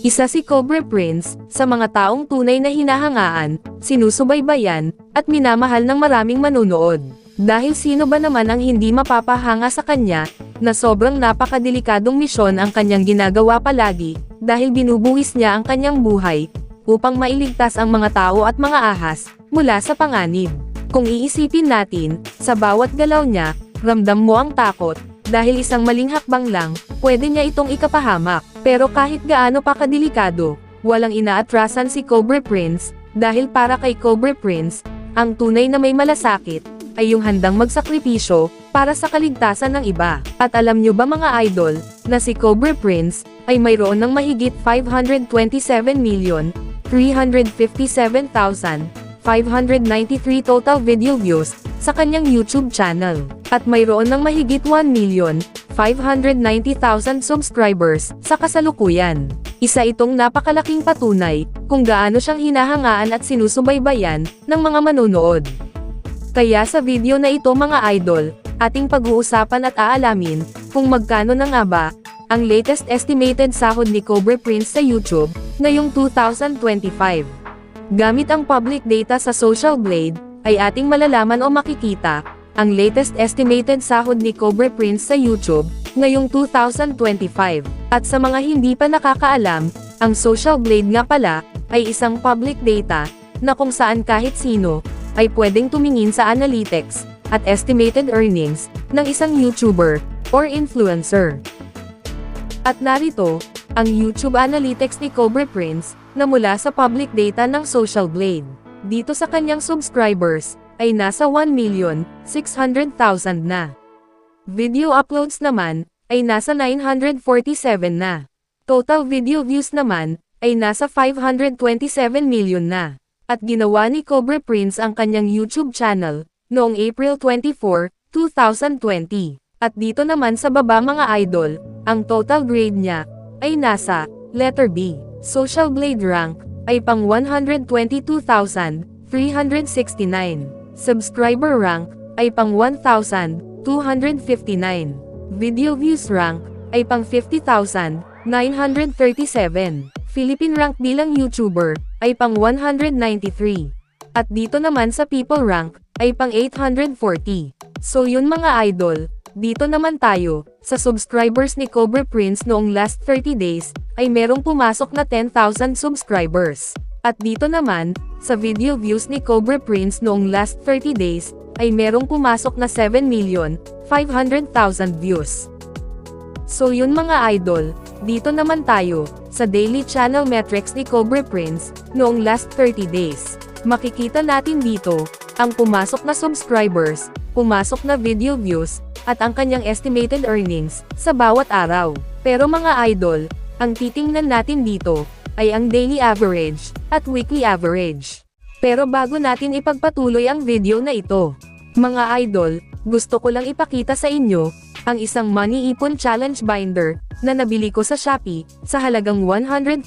Isa si Cobra Prince, sa mga taong tunay na hinahangaan, sinusubaybayan, at minamahal ng maraming manunood. Dahil sino ba naman ang hindi mapapahanga sa kanya, na sobrang napakadelikadong misyon ang kanyang ginagawa palagi, dahil binubuwis niya ang kanyang buhay, upang mailigtas ang mga tao at mga ahas, mula sa panganib. Kung iisipin natin, sa bawat galaw niya, ramdam mo ang takot, dahil isang maling hakbang lang, pwede niya itong ikapahamak. Pero kahit gaano pa kadelikado, walang inaatrasan si Cobra Prince, dahil para kay Cobra Prince, ang tunay na may malasakit, ay yung handang magsakripisyo, para sa kaligtasan ng iba. At alam nyo ba mga idol, na si Cobra Prince, ay mayroon ng mahigit 527 million, 357,593 total video views, sa kanyang YouTube channel. At mayroon ng mahigit 1 million, 590,000 subscribers, sa kasalukuyan. Isa itong napakalaking patunay, kung gaano siyang hinahangaan at sinusubaybayan, ng mga manonood. Kaya sa video na ito mga idol, ating pag-uusapan at aalamin, kung magkano na nga ba, ang latest estimated sahod ni Cobra Prince sa YouTube, ngayong 2025. Gamit ang public data sa Social Blade, ay ating malalaman o makikita, ang latest estimated sahod ni Cobra Prince sa YouTube, ngayong 2025. At sa mga hindi pa nakakaalam, ang Social Blade nga pala, ay isang public data, na kung saan kahit sino, ay pwedeng tumingin sa analytics, at estimated earnings, ng isang YouTuber, or influencer. At narito, ang YouTube Analytics ni Cobra Prince, na mula sa public data ng Social Blade. Dito sa kanyang subscribers, ay nasa 1,600,000 na. Video uploads naman, ay nasa 947 na. Total video views naman, ay nasa 527 million na. At ginawa ni Cobra Prince ang kanyang YouTube channel, noong April 24, 2020. At dito naman sa baba mga idol, ang total grade niya, ay nasa, letter B. Social Blade rank, ay pang 122,369. Subscriber rank, ay pang 1,259. Video views rank, ay pang 50,937. Philippine rank bilang YouTuber, ay pang 193. At dito naman sa people rank, ay pang 840. So yun mga idol, dito naman tayo, sa subscribers ni Cobra Prince noong last 30 days, ay merong pumasok na 10,000 subscribers. At dito naman, sa video views ni Cobra Prince noong last 30 days, ay merong pumasok na 7,500,000 views. So yun mga idol, dito naman tayo, sa daily channel metrics ni Cobra Prince, noong last 30 days. Makikita natin dito, ang pumasok na subscribers, pumasok na video views, at ang kanyang estimated earnings, sa bawat araw. Pero mga idol, ang titingnan natin dito, ay ang daily average, at weekly average. Pero bago natin ipagpatuloy ang video na ito, mga idol, gusto ko lang ipakita sa inyo, ang isang money ipon challenge binder, na nabili ko sa Shopee, sa halagang 139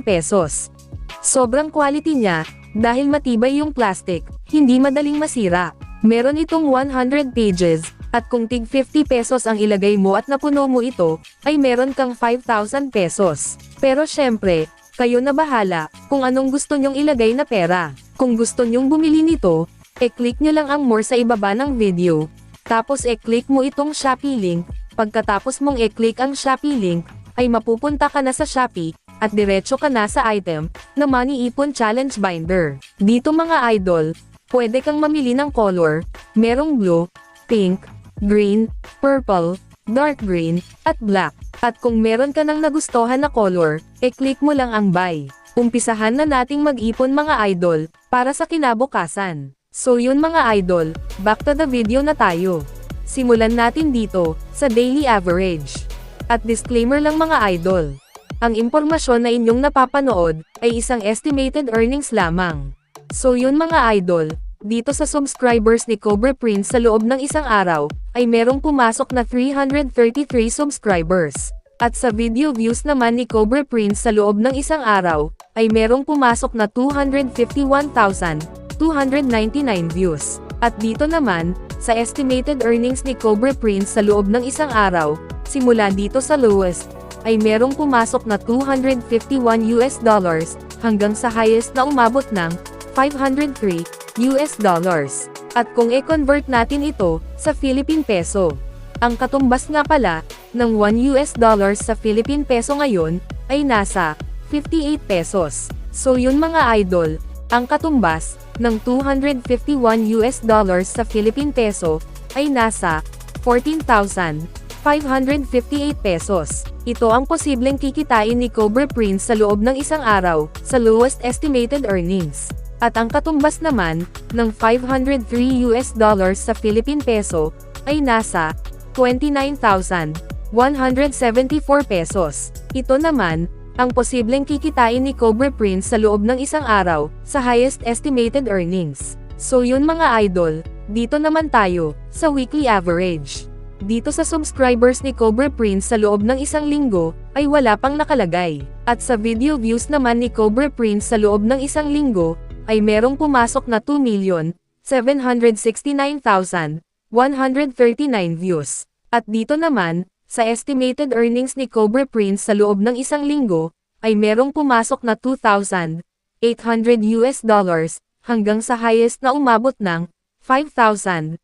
pesos. Sobrang quality niya, dahil matibay yung plastic, hindi madaling masira. Meron itong 100 pages, at kung tig 50 pesos ang ilagay mo at napuno mo ito, ay meron kang 5,000 pesos. Pero syempre, kayo na bahala, kung anong gusto nyong ilagay na pera. Kung gusto nyong bumili nito, e-click nyo lang ang more sa ibaba ng video. Tapos e-click mo itong Shopee link, pagkatapos mong e-click ang Shopee link, ay mapupunta ka na sa Shopee, at diretso ka na sa item, na Money Ipon Challenge Binder. Dito mga idol, pwede kang mamili ng color, merong blue, pink, green, purple, dark green, at black. At kung meron ka ng nagustuhan na color, e-click mo lang ang buy. Umpisahan na nating mag-ipon mga idol, para sa kinabukasan. So yun mga idol, back to the video na tayo. Simulan natin dito, sa daily average. At disclaimer lang mga idol. Ang impormasyon na inyong napapanood, ay isang estimated earnings lamang. So yun mga idol, dito sa subscribers ni Cobra Prince sa loob ng isang araw, ay merong pumasok na 333 subscribers. At sa video views naman ni Cobra Prince sa loob ng isang araw, ay merong pumasok na 251,299 views. At dito naman, sa estimated earnings ni Cobra Prince sa loob ng isang araw, simula dito sa lowest, ay merong pumasok na 251 US dollars, hanggang sa highest na umabot ng 503 US dollars. At kung i-convert natin ito sa Philippine Peso, ang katumbas nga pala ng 1 US dollars sa Philippine Peso ngayon ay nasa 58 pesos. So yun mga idol, ang katumbas ng 251 US dollars sa Philippine Peso ay nasa 14,558 pesos. Ito ang posibleng kikitain ni Cobra Prince sa loob ng isang araw, sa lowest estimated earnings. At ang katumbas naman, ng 503 US dollars sa Philippine Peso, ay nasa 29,174 pesos. Ito naman, ang posibleng kikitain ni Cobra Prince sa loob ng isang araw, sa highest estimated earnings. So yun mga idol, dito naman tayo, sa weekly average. Dito sa subscribers ni Cobra Prince sa loob ng isang linggo, ay wala pang nakalagay. At sa video views naman ni Cobra Prince sa loob ng isang linggo, ay merong pumasok na 2,769,139 views. At dito naman, sa estimated earnings ni Cobra Prince sa loob ng isang linggo, ay merong pumasok na 2,800 US dollars, hanggang sa highest na umabot ng 5,500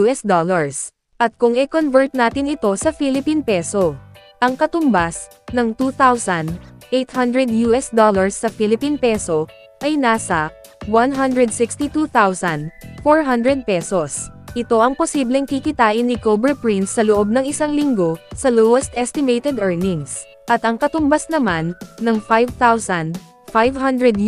US dollars. At kung i-convert natin ito sa Philippine Peso, ang katumbas ng 2,800 US dollars sa Philippine Peso ay nasa 162,400 pesos. Ito ang posibleng kikitain ni Cobra Prince sa loob ng isang linggo, sa lowest estimated earnings. At ang katumbas naman, ng 5,500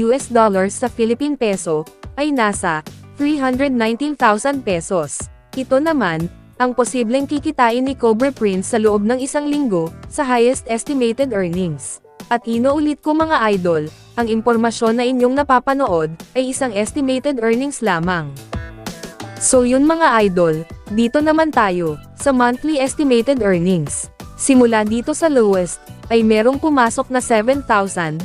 US dollars sa Philippine Peso, ay nasa 319,000 pesos. Ito naman, ang posibleng kikitain ni Cobra Prince sa loob ng isang linggo, sa highest estimated earnings. At inuulit ko mga idol, ang impormasyon na inyong napapanood, ay isang estimated earnings lamang. So yun mga idol, dito naman tayo, sa monthly estimated earnings. Simula dito sa lowest, ay merong pumasok na 7,500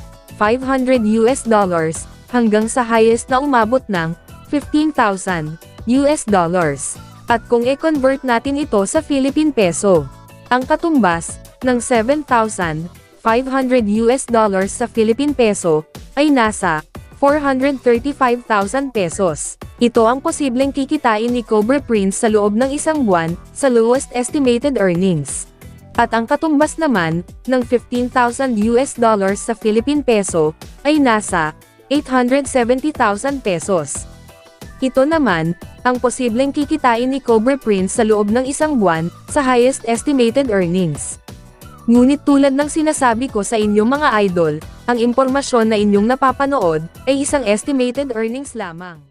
US dollars, hanggang sa highest na umabot ng 15,000 US dollars. At kung i-convert natin ito sa Philippine Peso, ang katumbas ng 7,500 US dollars sa Philippine Peso ay nasa 435,000 pesos. Ito ang posibleng kikitain ni Cobra Prince sa loob ng isang buwan, sa lowest estimated earnings. At ang katumbas naman, ng 15,000 US dollars sa Philippine Peso, ay nasa 870,000 pesos. Ito naman, ang posibleng kikitain ni Cobra Prince sa loob ng isang buwan, sa highest estimated earnings. Ngunit tulad ng sinasabi ko sa inyong mga idol, ang impormasyon na inyong napapanood, ay isang estimated earnings lamang.